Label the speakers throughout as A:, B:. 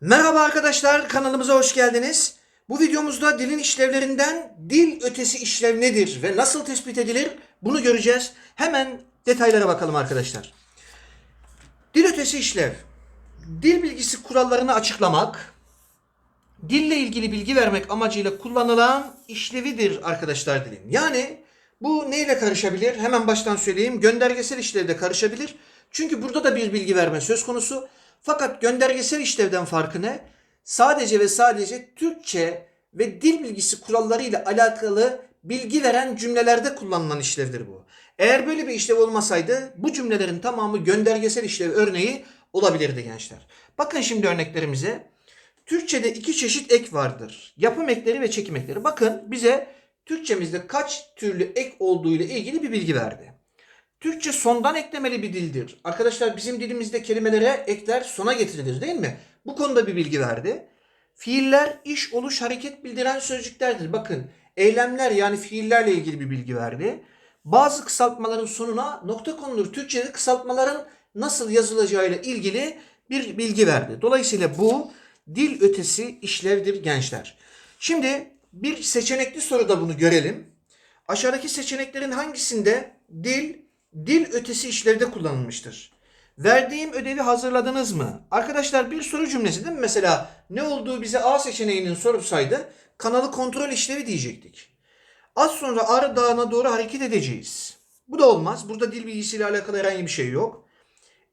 A: Merhaba arkadaşlar, kanalımıza hoş geldiniz. Bu videomuzda dilin işlevlerinden dil ötesi işlev nedir ve nasıl tespit edilir bunu göreceğiz. Hemen detaylara bakalım arkadaşlar. Dil ötesi işlev. Dil bilgisi kurallarını açıklamak, dille ilgili bilgi vermek amacıyla kullanılan işlevidir arkadaşlar dilin. Yani bu neyle karışabilir? Hemen baştan söyleyeyim. Göndergesel işlevde karışabilir. Çünkü burada da bir bilgi verme söz konusu. Fakat göndergesel işlevden farkı ne? Sadece ve sadece Türkçe ve dil bilgisi kuralları ile alakalı bilgi veren cümlelerde kullanılan işlevdir bu. Eğer böyle bir işlev olmasaydı bu cümlelerin tamamı göndergesel işlev örneği olabilirdi gençler. Bakın şimdi örneklerimize. Türkçe'de iki çeşit ek vardır. Yapım ekleri ve çekim ekleri. Bakın bize Türkçemizde kaç türlü ek olduğu ile ilgili bir bilgi verdi. Türkçe sondan eklemeli bir dildir. Arkadaşlar bizim dilimizde kelimelere ekler sona getirilir değil mi? Bu konuda bir bilgi verdi. Fiiller iş, oluş, hareket bildiren sözcüklerdir. Bakın eylemler yani fiillerle ilgili bir bilgi verdi. Bazı kısaltmaların sonuna nokta konulur. Türkçe'de kısaltmaların nasıl yazılacağıyla ilgili bir bilgi verdi. Dolayısıyla bu dil ötesi işlevdir gençler. Şimdi bir seçenekli soruda bunu görelim. Aşağıdaki seçeneklerin hangisinde dil, dil ötesi işlevde kullanılmıştır? Verdiğim ödevi hazırladınız mı? Arkadaşlar bir soru cümlesi değil mi? Mesela ne olduğu bize A seçeneğinin sorulsaydı kanalı kontrol işlevi diyecektik. Az sonra Ağrı Dağı'na doğru hareket edeceğiz. Bu da olmaz. Burada dil bilgisiyle alakalı herhangi bir şey yok.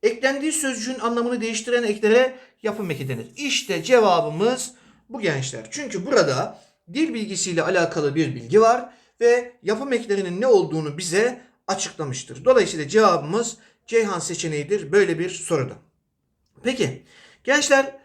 A: Eklendiği sözcüğün anlamını değiştiren eklere yapım eki denir. İşte cevabımız bu gençler. Çünkü burada dil bilgisiyle alakalı bir bilgi var ve yapım eklerinin ne olduğunu bize açıklamıştır. Dolayısıyla cevabımız Ceyhan seçeneğidir böyle bir soruda. Peki gençler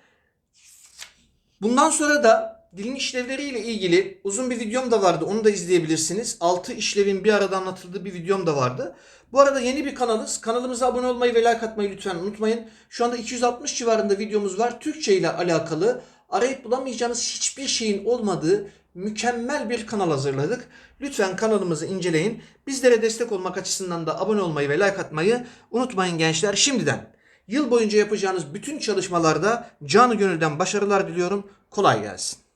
A: bundan sonra da dilin işlevleriyle ilgili uzun bir videom da vardı. Onu da izleyebilirsiniz. 6 işlevin bir arada anlatıldığı bir videom da vardı. Bu arada yeni bir kanalız. Kanalımıza abone olmayı ve like atmayı lütfen unutmayın. Şu anda 260 civarında videomuz var. Türkçe ile alakalı arayıp bulamayacağınız hiçbir şeyin olmadığı mükemmel bir kanal hazırladık. Lütfen kanalımızı inceleyin. Bizlere destek olmak açısından da abone olmayı ve like atmayı unutmayın gençler. Şimdiden yıl boyunca yapacağınız bütün çalışmalarda canı gönülden başarılar diliyorum. Kolay gelsin.